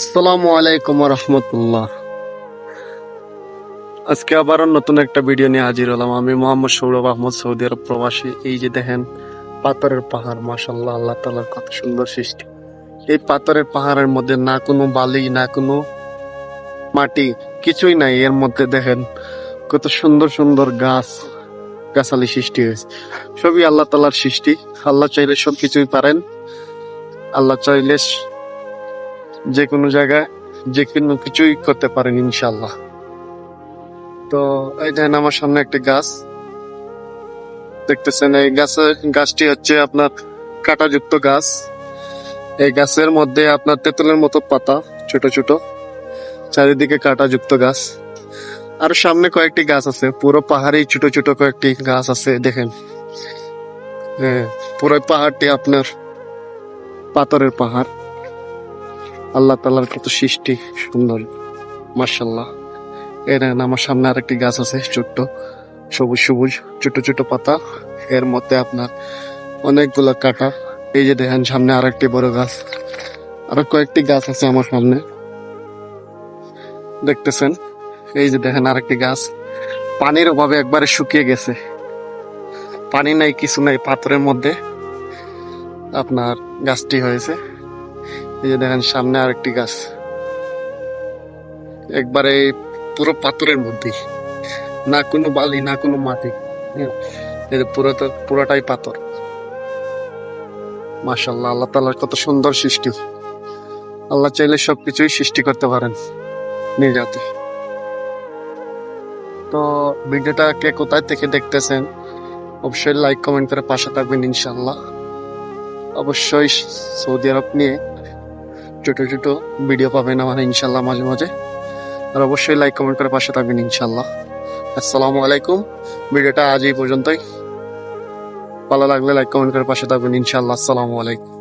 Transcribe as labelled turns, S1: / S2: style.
S1: আসসালামু আলাইকুম রহমতুল্লাহ আজকে আবার নতুন একটা ভিডিও নিয়ে হাজির হলাম। আমি মোহাম্মদ সৌরভ আহমদ সৌদি আরব প্রবাসী। এই যে দেখেন, পাথরের পাহাড় মাসাল্লাহ আল্লাহ তালার কত সুন্দর সৃষ্টি। এই পাথরের পাহাড়ের মধ্যে না কোনো বালি, না কোনো মাটি, কিছুই নাই। এর মধ্যে দেখেন, কত সুন্দর সুন্দর গাছ, গাছালি সৃষ্টি হয়েছে। সবই আল্লাহ তালার সৃষ্টি। আল্লাহ চাইলে সব কিছুই পারেন। আল্লাহ চাইলে যে কোনো জায়গায় যে কোনো কিছুই করতে পারেন ইনশাল্লাহ তো এই দেখেন আমার সামনে একটি গাছ। দেখতেছেন, এই গাছের গাছটি হচ্ছে আপনার কাঁটাযুক্ত গাছ। এই গাছের মধ্যে আপনার তেঁতুলের মতো পাতা, ছোট ছোট। চারিদিকে কাঁটাযুক্ত গাছ। আর সামনে কয়েকটি গাছ আছে, পুরো পাহাড়ে ছোট ছোট কয়েকটি গাছ আছে, দেখেন। হ্যাঁ পুরো পাহাড়টি আপনার পাথরের পাহাড়। আল্লাহ তালার কত সৃষ্টি, সুন্দর মার্শাল্লাহ এর আমার সামনে আরেকটি গাছ আছে ছোট্ট, সবুজ সবুজ, ছোট ছোট পাতা। এর মধ্যে আপনার অনেকগুলো কাটা এই যে দেখেন, সামনে আরেকটি বড় গাছ। আরও কয়েকটি গাছ আছে আমার সামনে। দেখতেছেন? এই যে দেখেন, আরেকটি গাছ। পানির অভাবে একবারে শুকিয়ে গেছে। পানি নাই, কিছু নাই, পাথরের মধ্যে আপনার গাছটি হয়েছে। এই যে দেখেন সামনে আরেকটি গাছ। একবারে পুরো পাথরের মধ্যে। না কোনো বালি না কোনো মাটি। হুম, পুরো পুরোটাই পাথর। মাশাল্লাহ আল্লাহ তালার কত সুন্দর সৃষ্টি। আল্লাহ চাইলে সবকিছুই সৃষ্টি করতে পারেন নিজ হাতে তো ভিডিওটা কে কোথায় থেকে দেখতেছেন অবশ্যই লাইক কমেন্ট করে পাশে থাকবেন ইনশাল্লাহ অবশ্যই সৌদি আরব নিয়ে ছোট ছোটো ভিডিও পাবেন আমার, ইনশাল্লাহ মাঝে মাঝে। আর অবশ্যই লাইক কমেন্ট করে পাশে থাকবেন, ইনশাল্লাহ। আসসালামু আলাইকুম। ভিডিওটা আজ এই পর্যন্তই। ভালো লাগলে লাইক কমেন্ট করে পাশে থাকবেন, ইনশাল্লাহ। আসসালামু আলাইকুম।